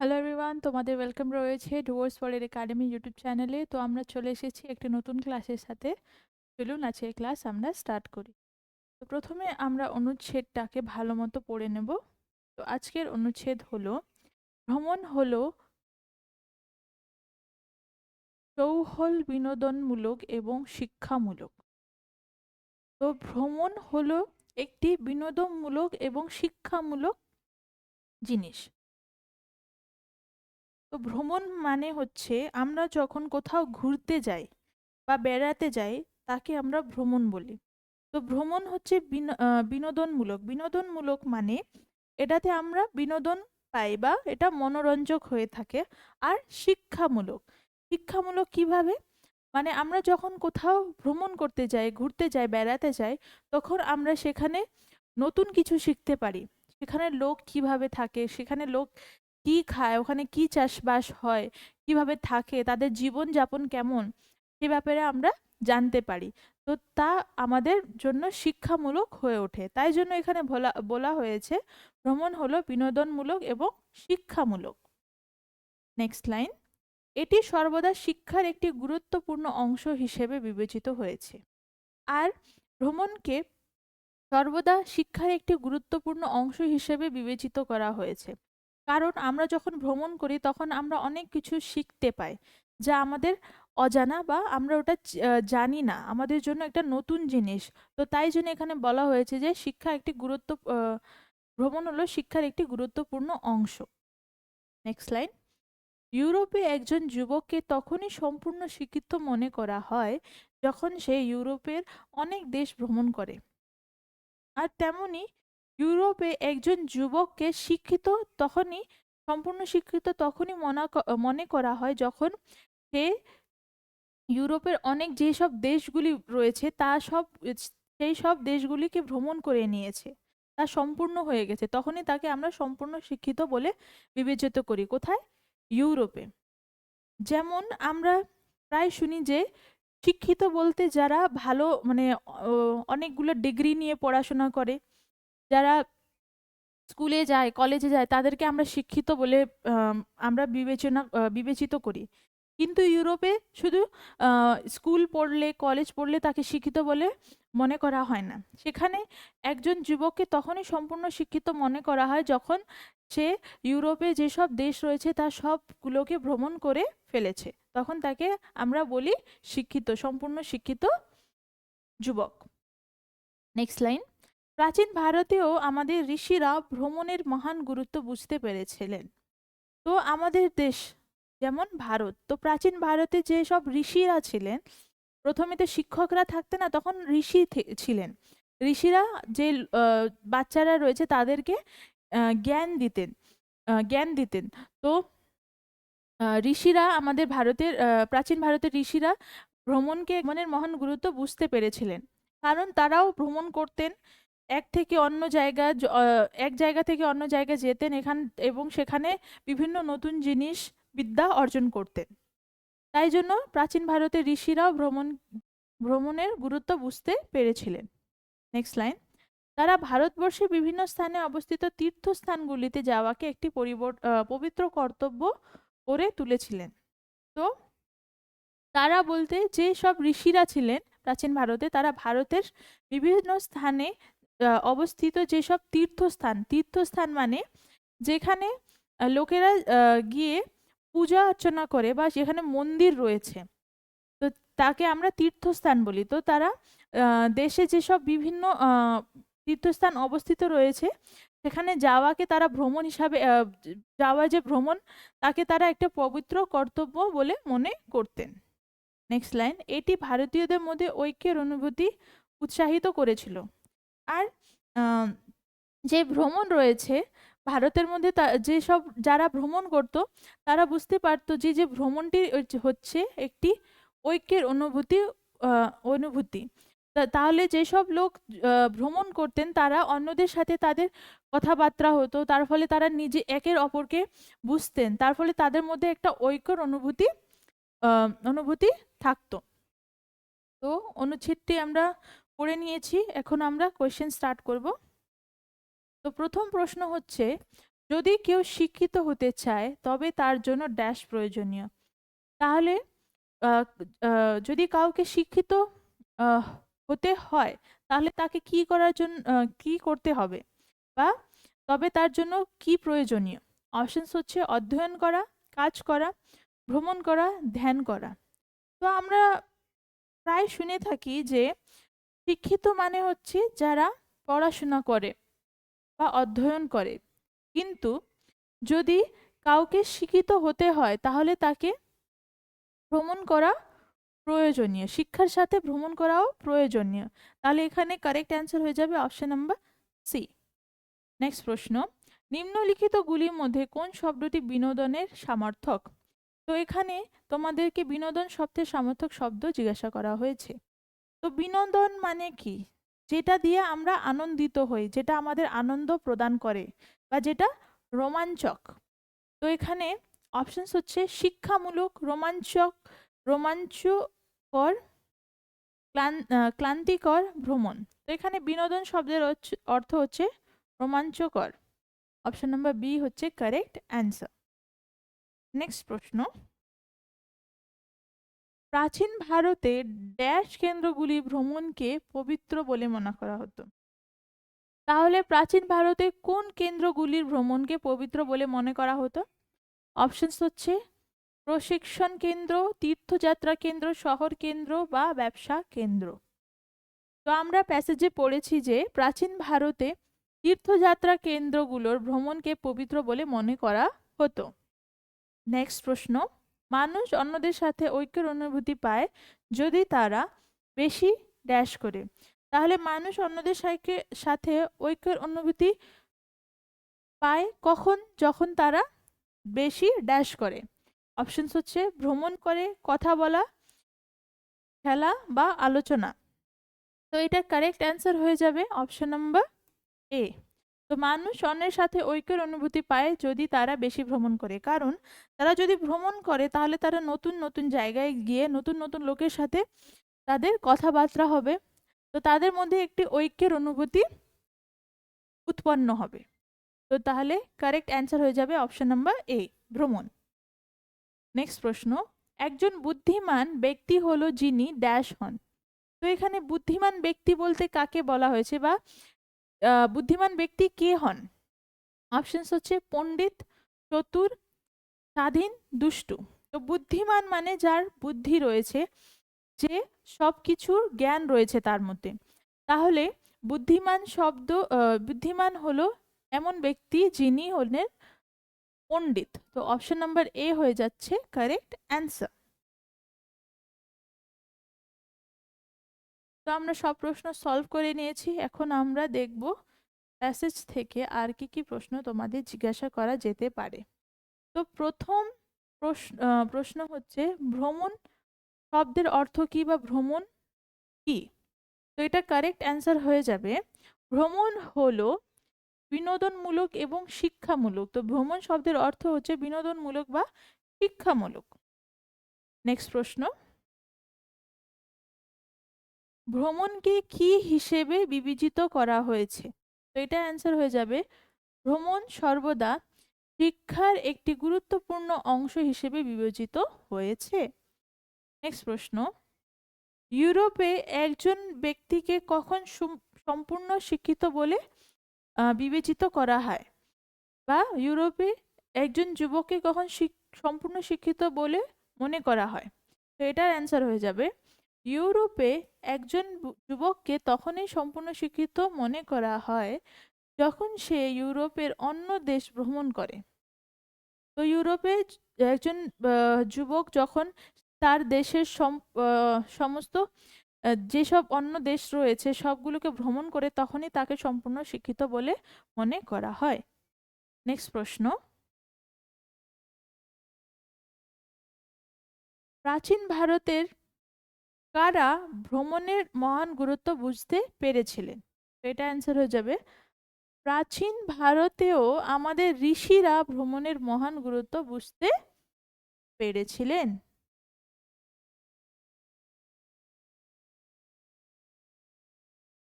Hello everyone তোমাদের welcome রয়েছে ডুয়ার্স পরের একাডেমি ইউটিউব চ্যানেলে তো আমরা চলে এসেছি একটি নতুন ক্লাসের সাথে। চলুন আজকের ক্লাস আমরা স্টার্ট করি। তো প্রথমে আমরা অনুচ্ছেদটাকে ভালো মতো পড়ে নেব। তো আজকের অনুচ্ছেদ হলো, ভ্রমণ হলো চৌহল বিনোদনমূলক এবং শিক্ষামূলক। তো ভ্রমণ হলো একটি বিনোদনমূলক এবং শিক্ষামূলক জিনিস। তো ভ্রমণ মানে হচ্ছে আমরা যখন কোথাও ঘুরতে যাই বা বেড়াতে যাই, তাকে আমরা ভ্রমণ বলি। তো ভ্রমণ হচ্ছে বিনো- বিনোদনমূলক। বিনোদনমূলক মানে এটাতে আমরা বিনোদন পাই বা এটা মনোরঞ্জক হয়ে থাকে। আর শিক্ষামূলক। শিক্ষামূলক কীভাবে? মানে আমরা যখন কোথাও ভ্রমণ করতে যাই, ঘুরতে যাই, বেড়াতে যাই, তখন আমরা সেখানে নতুন কিছু শিখতে পারি। সেখানে লোক কীভাবে থাকে? সেখানে লোক কি খায়, ওখানে কি চাষবাস হয়, কীভাবে থাকে, তাদের জীবনযাপন কেমন, সে ব্যাপারে আমরা জানতে পারি। তো তা আমাদের জন্য শিক্ষামূলক হয়ে ওঠে। তাই জন্য এখানে বলা বলা হয়েছে, ভ্রমণ হলো বিনোদনমূলক এবং শিক্ষামূলক। নেক্সট লাইন এটি সর্বদা শিক্ষার একটি গুরুত্বপূর্ণ অংশ হিসেবে বিবেচিত হয়েছে। আর ভ্রমণকে সর্বদা শিক্ষার একটি গুরুত্বপূর্ণ অংশ হিসেবে বিবেচিত করা হয়েছে। কারণ আমরা যখন ভ্রমণ করি তখন আমরা অনেক কিছু শিখতে পাই, যা আমাদের অজানা বা আমরা ওটা জানি না। আমাদের জন্য একটা নতুন জিনিস। তো তাই জন্য এখানে বলা হয়েছে যে শিক্ষা একটি গুরুত্ব ভ্রমণ হলো শিক্ষার একটি গুরুত্বপূর্ণ অংশ। নেক্সট লাইন ইউরোপে একজন যুবককে তখনই সম্পূর্ণ শিক্ষিত মনে করা হয় যখন সে ইউরোপের অনেক দেশ ভ্রমণ করে। আর তেমনি ইউরোপে একজন যুবককে শিক্ষিত তখনই, সম্পূর্ণ শিক্ষিত তখনই মনা মনে করা হয় যখন সে ইউরোপের অনেক যেসব দেশগুলি রয়েছে তা সব, সেই সব দেশগুলিকে ভ্রমণ করে নিয়েছে। তা সম্পূর্ণ হয়ে গেছে। তখনই তাকে আমরা সম্পূর্ণ শিক্ষিত বলে বিবেচিত করি। কোথায়? ইউরোপে। যেমন আমরা প্রায় শুনি যে, শিক্ষিত বলতে যারা ভালো মানে অনেকগুলো ডিগ্রি নিয়ে পড়াশোনা করে যারা স্কুলে যায়, কলেজে যায়, তাদেরকে আমরা শিক্ষিত বলে আমরা বিবেচনা বিবেচিত করি। কিন্তু ইউরোপে শুধু স্কুল পড়লে, কলেজ পড়লে তাকে শিক্ষিত বলে মনে করা হয় না। সেখানে একজন যুবককে তখনই সম্পূর্ণ শিক্ষিত মনে করা হয় যখন সে ইউরোপে যেসব দেশ রয়েছে তার সবগুলোকে ভ্রমণ করে ফেলেছে। তখন তাকে আমরা বলি শিক্ষিত, সম্পূর্ণ শিক্ষিত যুবক। নেক্সট লাইন প্রাচীন ভারতেও আমাদের ঋষিরা ভ্রমণের মহান গুরুত্ব বুঝতে পেরেছিলেন। তো আমাদের দেশ, যেমন ভারত, তো প্রাচীন ভারতে যে সব ঋষিরা ছিলেন, প্রথমে তো শিক্ষকরা থাকতেন না, তখন ঋষি ছিলেন। ঋষিরা যে বাচ্চারা রয়েছে তাদেরকে জ্ঞান দিতেন জ্ঞান দিতেন। তো ঋষিরা আমাদের ভারতের প্রাচীন ভারতের ঋষিরা ভ্রমণকে, ভ্রমণের মহান গুরুত্ব বুঝতে পেরেছিলেন। কারণ তারাও ভ্রমণ করতেন এক থেকে অন্য জায়গা এক জায়গা থেকে অন্য জায়গায় যেতেন এখান, এবং সেখানে বিভিন্ন নতুন জিনিস, বিদ্যা অর্জন করতেন। তাই জন্য প্রাচীন ভারতের ঋষিরাও ভ্রমণ, ভ্রমণের গুরুত্ব বুঝতে পেরেছিলেন। নেক্সট লাইন তারা ভারতবর্ষে বিভিন্ন স্থানে অবস্থিত তীর্থস্থানগুলিতে যাওয়াকে একটি পবিত্র কর্তব্য করে তুলেছিলেন। তো তারা বলতে যে সব ঋষিরা ছিলেন প্রাচীন ভারতে, তারা ভারতের বিভিন্ন স্থানে অবস্থিত যেসব তীর্থস্থান তীর্থস্থান মানে যেখানে লোকেরা গিয়ে পূজা অর্চনা করে বা যেখানে মন্দির রয়েছে। তো তাকে আমরা তীর্থস্থান বলি। তো তারা দেশে যেসব বিভিন্ন তীর্থস্থান অবস্থিত রয়েছে, সেখানে যাওয়াকে তারা ভ্রমণ হিসাবে যাওয়া যে ভ্রমণ, তাকে তারা একটা পবিত্র কর্তব্য বলে মনে করতেন। নেক্সট লাইন এটি ভারতীয়দের মধ্যে ঐক্যের অনুভূতি উৎসাহিত করেছিল। আর যে ভ্রমণ রয়েছে, ভারতের মধ্যে তা যেসব যারা ভ্রমণ করত, তারা বুঝতে পারতো যে যে ভ্রমণটি হচ্ছে- একটি ঐক্যের অনুভূতি অনুভূতি। তাহলে যেসব লোক ভ্রমণ করতেন, তারা অন্যদের সাথে তাদের কথাবার্তা হতো, তার ফলে তারা নিজে, একের অপরকে বুঝতেন, তার ফলে তাদের মধ্যে একটা ঐক্যর অনুভূতি অনুভূতি থাকতো। তো অনুচ্ছেদটি আমরা পড়ে নিয়েছি। এখন আমরা কোয়েশ্চেন স্টার্ট করব। তো প্রথম প্রশ্ন হচ্ছে, যদি কেউ শিক্ষিত হতে চায়, তবে তার জন্য ড্যাশ প্রয়োজনীয়। তাহলে যদি কাউকে শিক্ষিত হতে হয়, তাহলে তাকে কি করার জন্য কি করতে হবে? বা তবে তার জন্য কি প্রয়োজনীয়? অপশনস হচ্ছে অধ্যয়ন করা, কাজ করা, ভ্রমণ করা, ধ্যান করা। তো আমরা প্রায় শুনে থাকি যে শিক্ষিত মানে হচ্ছে যারা পড়াশোনা করে বা অধ্যয়ন করে। কিন্তু যদি কাউকে শিক্ষিত হতে হয়, তাহলে তাকে ভ্রমণ করা প্রয়োজনীয়, শিক্ষার সাথে ভ্রমণ করাও প্রয়োজনীয়। তাহলে এখানে কারেক্ট অ্যান্সার হয়ে যাবে অপশন নাম্বার সি নেক্সট প্রশ্ন নিম্নলিখিতগুলির মধ্যে কোন শব্দটি বিনোদনের সামর্থক তো এখানে তোমাদেরকে বিনোদন শব্দের সামর্থক শব্দ জিজ্ঞাসা করা হয়েছে। তো বিনোদন মানে কি? যেটা দিয়ে আমরা আনন্দিত হই, যেটা আমাদের আনন্দ প্রদান করে বা যেটা রোমাঞ্চক। তো এখানে অপশনস হচ্ছে শিক্ষামূলক, রোমাঞ্চক, রোমাঞ্চকর, ক্লান- ক্লান্তিকর ভ্রমণ। তো এখানে বিনোদন শব্দের অর্থ হচ্ছে রোমাঞ্চকর। অপশন নাম্বার বি হচ্ছে কারেক্ট অ্যান্সার নেক্সট প্রশ্ন। প্রাচীন ভারতে ড্যাশ কেন্দ্রগুলি ভ্রমণকে পবিত্র বলে মনে করা হতো। তাহলে প্রাচীন ভারতে কোন কেন্দ্রগুলির ভ্রমণকে পবিত্র বলে মনে করা হতো? অপশনস হচ্ছে প্রশিক্ষণ কেন্দ্র, তীর্থযাত্রা কেন্দ্র, শহর কেন্দ্র বা ব্যবসা কেন্দ্র। তো আমরা প্যাসেজে পড়েছি যে প্রাচীন ভারতে তীর্থযাত্রা কেন্দ্রগুলোর ভ্রমণকে পবিত্র বলে মনে করা হতো। নেক্সট প্রশ্ন মানুষ অন্যদের সাথে ঐক্যের অনুভূতি পায় যদি তারা বেশি ড্যাশ করে। তাহলে মানুষ অন্যদের সাথে ঐক্যের অনুভূতি পায় কখন? যখন তারা বেশি ড্যাশ করে। অপশনস হচ্ছে ভ্রমণ করে, কথা বলা, খেলা বা আলোচনা। তো এটা কারেক্ট অ্যান্সার হয়ে যাবে অপশন নাম্বার এ তো মানুষ অন্যের সাথে ঐক্যের অনুভূতি পায় যদি তারা বেশি ভ্রমণ করে। কারণ তারা যদি ভ্রমণ করে তাহলে তারা নতুন নতুন জায়গায় গিয়ে নতুন নতুন লোকের সাথে তাদের কথাবার্তা হবে। তো তাদের মধ্যে একটি ঐক্যের অনুভূতি উৎপন্ন হবে। তো তাহলে কারেক্ট অ্যান্সার হয়ে যাবে অপশন নাম্বার এ ভ্রমণ। নেক্সট প্রশ্ন, একজন বুদ্ধিমান ব্যক্তি হলো যিনি ড্যাশ হন। তো এখানে বুদ্ধিমান ব্যক্তি বলতে কাকে বলা হয়েছে বা বুদ্ধিমান ব্যক্তি কে হন? অপশনস হচ্ছে পণ্ডিত, চতুর, স্বাধীন, দুষ্টু। তো বুদ্ধিমান মানে যার বুদ্ধি রয়েছে, যে সব কিছুর জ্ঞান রয়েছে তার মধ্যে। তাহলে বুদ্ধিমান শব্দ বুদ্ধিমান হলো এমন ব্যক্তি যিনি হলেন পণ্ডিত। তো অপশন নাম্বার এ হয়ে যাচ্ছে কারেক্ট অ্যান্সার আমরা সব প্রশ্ন সলভ করে নিয়েছি। এখন আমরা দেখব প্যাসেজ থেকে আর কি কি প্রশ্ন তোমাদের জিজ্ঞাসা করা যেতে পারে। তো প্রথম প্রশ্ন প্রশ্ন হচ্ছে, ভ্রমণ শব্দের অর্থ কি বা ভ্রমণ কি? তো এটা কারেক্ট অ্যান্সার হয়ে যাবে। ভ্রমণ হলো বিনোদনমূলক এবং শিক্ষামূলক। তো ভ্রমণ শব্দের অর্থ হচ্ছে বিনোদনমূলক বা শিক্ষামূলক। নেক্সট প্রশ্ন। ভ্রমণকে কি হিসেবে বিবেচিত করা হয়েছে? তো এটা অ্যান্সার হয়ে যাবে। ভ্রমণ সর্বদা শিক্ষার একটি গুরুত্বপূর্ণ অংশ হিসেবে বিবেচিত হয়েছে। নেক্সট প্রশ্ন। ইউরোপে একজন ব্যক্তিকে কখন সুম- সম্পূর্ণ শিক্ষিত বলে বিবেচিত করা হয়? বা ইউরোপে একজন যুবককে কখন সম্পূর্ণ শিক্ষিত বলে মনে করা হয়? তো এটার অ্যান্সার হয়ে যাবে। ইউরোপে একজন যুবককে তখনই সম্পূর্ণ শিক্ষিত মনে করা হয় যখন সে ইউরোপের অন্য দেশ ভ্রমণ করে। তো ইউরোপে একজন যুবক যখন তার দেশের সমস্ত যেসব অন্য দেশ রয়েছে সবগুলোকে ভ্রমণ করে তখনই তাকে সম্পূর্ণ শিক্ষিত বলে মনে করা হয়। নেক্সট প্রশ্ন। প্রাচীন ভারতের কারা ভ্রমণের মহান গুরুত্ব বুঝতে পেরেছিলেন? এটা অ্যান্সার হয়ে যাবে। প্রাচীন ভারতেও আমাদের ঋষিরা ভ্রমণের মহান গুরুত্ব বুঝতে পেরেছিলেন।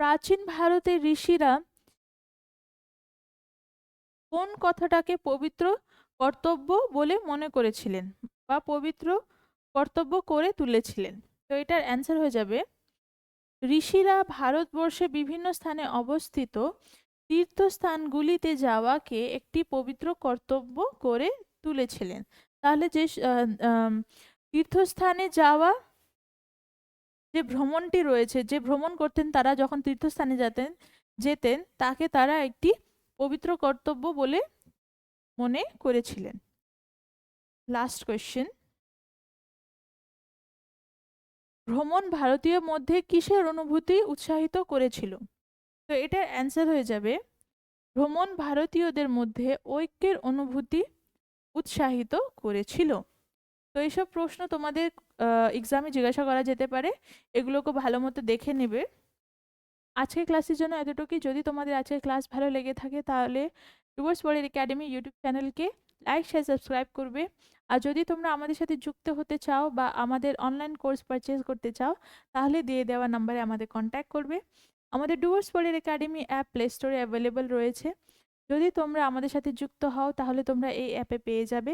প্রাচীন ভারতের ঋষিরা কোন কথাটাকে পবিত্র কর্তব্য বলে মনে করেছিলেন বা পবিত্র কর্তব্য করে তুলেছিলেন? তো এটার অ্যান্সার হয়ে যাবে। ঋষিরা ভারতবর্ষে বিভিন্ন স্থানে অবস্থিত তীর্থস্থানগুলিতে যাওয়াকে একটি পবিত্র কর্তব্য করে তুলেছিলেন। তাহলে যে তীর্থস্থানে যাওয়া যে ভ্রমণটি রয়েছে, যে ভ্রমণ করতেন তারা যখন তীর্থস্থানে যেতেন যেতেন, তাকে তারা একটি পবিত্র কর্তব্য বলে মনে করেছিলেন। লাস্ট কোয়েশ্চেন ভ্রমণ ভারতীয় মধ্যে কিসের অনুভূতি উৎসাহিত করেছিল? তো এটার অ্যান্সার হয়ে যাবে। ভ্রমণ ভারতীয়দের মধ্যে ঐক্যের অনুভূতি উৎসাহিত করেছিল। তো এইসব প্রশ্ন তোমাদের এক্সামে জিজ্ঞাসা করা যেতে পারে। এগুলোকে ভালো মতো দেখে নেবে। আজকের ক্লাসের জন্য এতটুকুই। যদি তোমাদের আজকের ক্লাস ভালো লেগে থাকে তাহলে ডুয়ার্স পড়ের একাডেমি ইউটিউব চ্যানেলকে লাইক শেয়ার সাবস্ক্রাইব করবে। আর যদি তোমরা আমাদের সাথে যুক্ত হতে চাও বা আমাদের অনলাইন কোর্স পারচেজ করতে চাও, তাহলে দিয়ে দেওয়া নাম্বারে আমাদের কন্ট্যাক্ট করবে। আমাদের ডুয়ার্স পড়ের একাডেমি অ্যাপ প্লে স্টোরে অ্যাভেলেবল রয়েছে। যদি তোমরা আমাদের সাথে যুক্ত হও, তাহলে তোমরা এই অ্যাপে পেয়ে যাবে।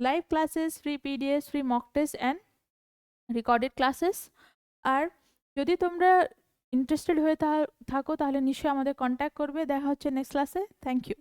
Live classes free PDFs free mock test and recorded classes আর যদি তোমরা ইন্টারেস্টেড হয়ে থাকো, তাহলে নিশ্চয়ই আমাদের কন্ট্যাক্ট করবে। দেখা হচ্ছে নেক্সট ক্লাসে থ্যাংক ইউ